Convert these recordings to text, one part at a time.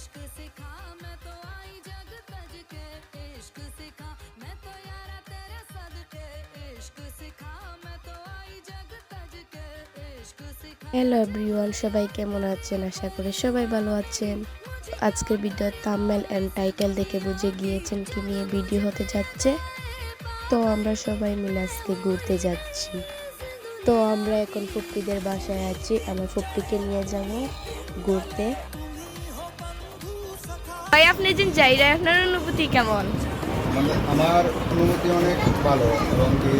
इश्क सिखा मैं तो आई जग तज के इश्क सिखा मैं तो यारा तेरे सदके इश्क सिखा मैं तो आई जग तज के इश्क सिखा হ্যালো এভরিওয়ান সবাই কেমন আছেন আশা করি সবাই ভালো আছেন আজকের ভিডিওর থাম্বনেল অ্যান্ড টাইটেল দেখে বুঝে গিয়েছেন কি নিয়ে ভিডিও হতে যাচ্ছে তো আমরা সবাই মিলে আজকে ঘুরতে যাচ্ছি তো আমরা এখন ফুপ্পিদের বাসায় আছি আমার ফুপ্পিকে নিয়ে যাব ঘুরতে ভাই আপনি যে আপনার অনুভূতি কেমন? মানে আমার অনুভূতি অনেক ভালো এবং কি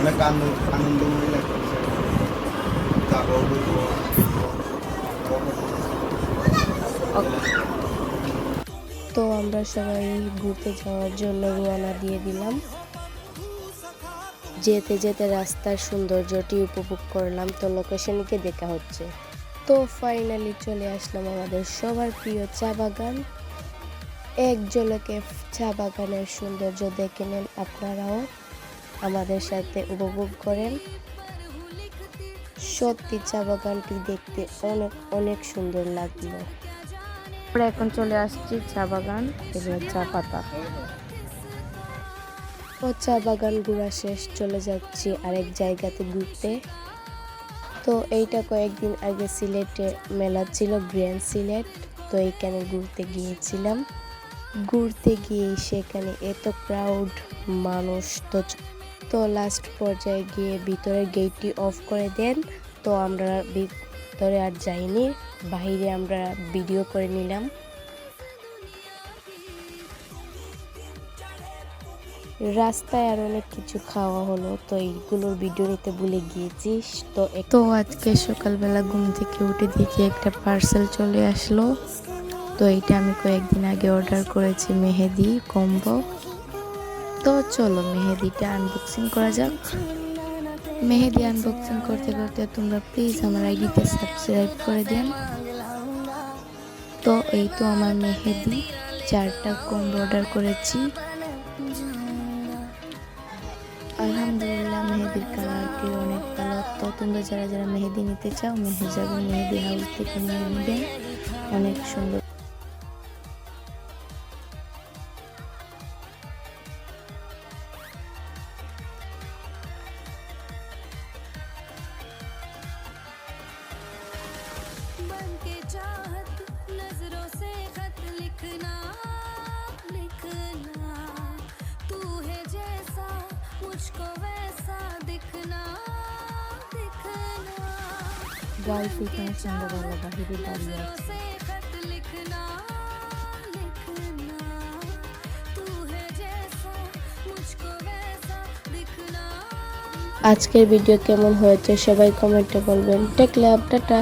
অনেক আনন্দ আনন্দময় লাগছে তারপর তো আমরা সবাই ঘুরতে যাওয়ার জন্য রওনা দিয়ে দিলাম। যেতে যেতে রাস্তার সৌন্দর্যটি উপভোগ করলাম তো লোকেশনকে দেখা হচ্ছে। তো ফাইনালি চলে আসলাম আমাদের সবার প্রিয় চা বাগান। এক ঝলকে চা বাগানের সৌন্দর্য দেখে নেন আপনারাও। আমাদের সাথে উপভোগ করেন। সত্যি চা বাগানটি দেখতে অনেক অনেক সুন্দর লাগল। আমরা এখন চলে আসছি চা বাগান এবং চা পাতা। ও চা বাগান ঘোরা শেষ চলে যাচ্ছি আরেক জায়গাতে ঘুরতে। তো এইটা কয়েকদিন আগে সিলেটে মেলা ছিল গ্র্যান্ড সিলেট। তো এইখানে ঘুরতে গিয়েছিলাম। ঘুরতে গিয়ে সেখানে এত ক্রাউড মানুষ। তো তো লাস্ট পর্যায়ে গিয়ে ভিতরের গেটটি অফ করে দেন। তো আমরা ভিতরে আর যাইনি, বাইরে আমরা ভিডিও করে নিলাম। রাস্তায় আর অনেক কিছু খাওয়া হলো, তো এইগুলোর ভিডিও নিতে ভুলে গিয়েছি। তো তো আজকে সকালবেলা ঘুম থেকে উঠে দেখি একটা পার্সেল চলে আসলো। তো এইটা আমি কয়েকদিন আগে অর্ডার করেছি মেহেদি, কম্বো। তো চলো মেহেদিটা আনবক্সিং করা যাক। মেহেদি আনবক্সিং করতে করতে তোমরা প্লিজ আমার আইডিতে সাবস্ক্রাইব করে দেন। তো এই তো আমার মেহেদি, চারটা কম্বো অর্ডার করেছি। আলহামদুলিল্লাহ মেহেদির কালারটি অনেক ভালো। তো তোমরা যারা যারা মেহেদি নিতে চাও, মেহেজাবি মেহেদি হাউস থেকে নিয়ে নেবেন অনেক সুন্দর के चाहत नजरों से खत लिखना लिखना तू है जैसा मुझको वैसा दिखना दिखना গাইস এখানে সন্ধ্যাবেলা বাহিরে দাঁড়িয়ে नजरों আছে से खत लिखना लिखना तू है जैसा मुझको वैसा दिखना আজকের ভিডিও কেমন হয়েছে সবাই কমেন্টে বলবেন টেক লাভ টাটা